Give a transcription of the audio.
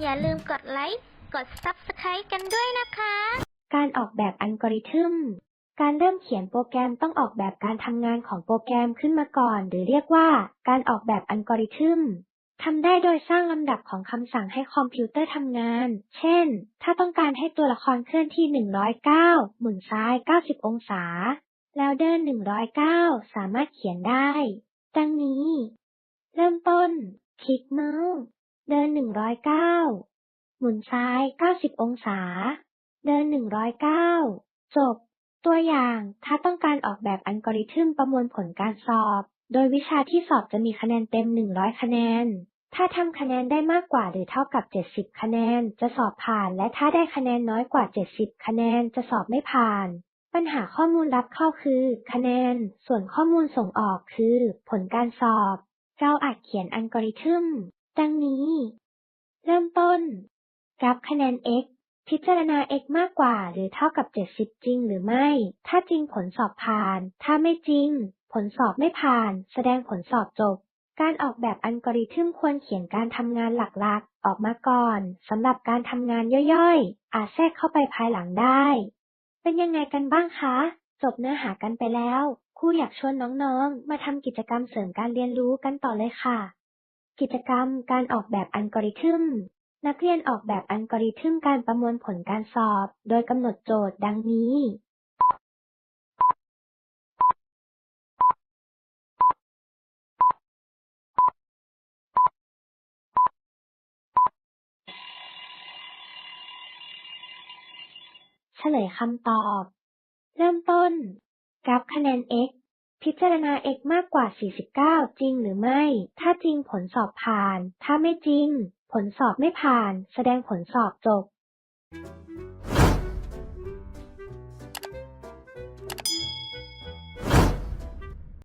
อย่าลืมกดไลค์ กด Subscribe กันด้วยนะคะ การออกแบบอัลกอริทึม การเริ่มเขียนโปรแกรมต้องออกแบบการทำงานของโปรแกรมขึ้นมาก่อน หรือเรียกว่าการออกแบบอัลกอริทึมทำได้โดยสร้างลำดับของคำสั่งให้คอมพิวเตอร์ทำงาน เช่น ถ้าต้องการให้ตัวละครเคลื่อนที่ 109 หมุนซ้าย 90 องศา แล้วเดิน 109 สามารถเขียนได้ ดังนี้ เริ่มต้น คลิกเมาส์ เดิน109หมุนซ้าย90องศา เดิน109จบ ตัวอย่างถ้าต้องการออกแบบอัลกอริทึมประมวลผลการสอบ โดยวิชาที่สอบจะมีคะแนนเต็ม100คะแนน ถ้าทำคะแนนได้มากกว่าหรือเท่ากับ70คะแนนจะสอบผ่าน และถ้าได้คะแนนน้อยกว่า70คะแนนจะสอบไม่ผ่านปัญหาข้อมูลรับเข้าคือ คะแนน ส่วนข้อมูลส่งออกคือ ผลการสอบเราอาจเขียนอัลกอริทึม ดังนี้ เริ่มต้น กราฟคะแนน x พิจารณา x มากกว่าหรือเท่ากับ 70 จริงหรือไม่ ถ้าจริงผลสอบผ่าน ถ้าไม่จริง ผลสอบไม่ผ่าน แสดงผลสอบจบ การออกแบบอัลกอริทึมควรเขียนการทำงานหลักๆ ออกมาก่อนสำหรับการทำงานย่อยๆ อาจแทรกเข้าไปภายหลังได้ เป็นยังไงกันบ้างคะ จบเนื้อหากันไปแล้วครูอยากชวนน้องๆ มาทำกิจกรรมเสริมการเรียนรู้กันต่อเลยค่ะ กิจกรรม การออกแบบอัลกอริทึม นักเรียนออกแบบอัลกอริทึมการประมวลผลการสอบ โดยกำหนดโจทย์ดังนี้ เฉลยคำตอบ เริ่มต้น กราฟคะแนน x พิจารณา x มากกว่า 49 จริงหรือไม่ ถ้าจริงผลสอบผ่าน ถ้าไม่จริง ผลสอบไม่ผ่าน แสดงผลสอบจบ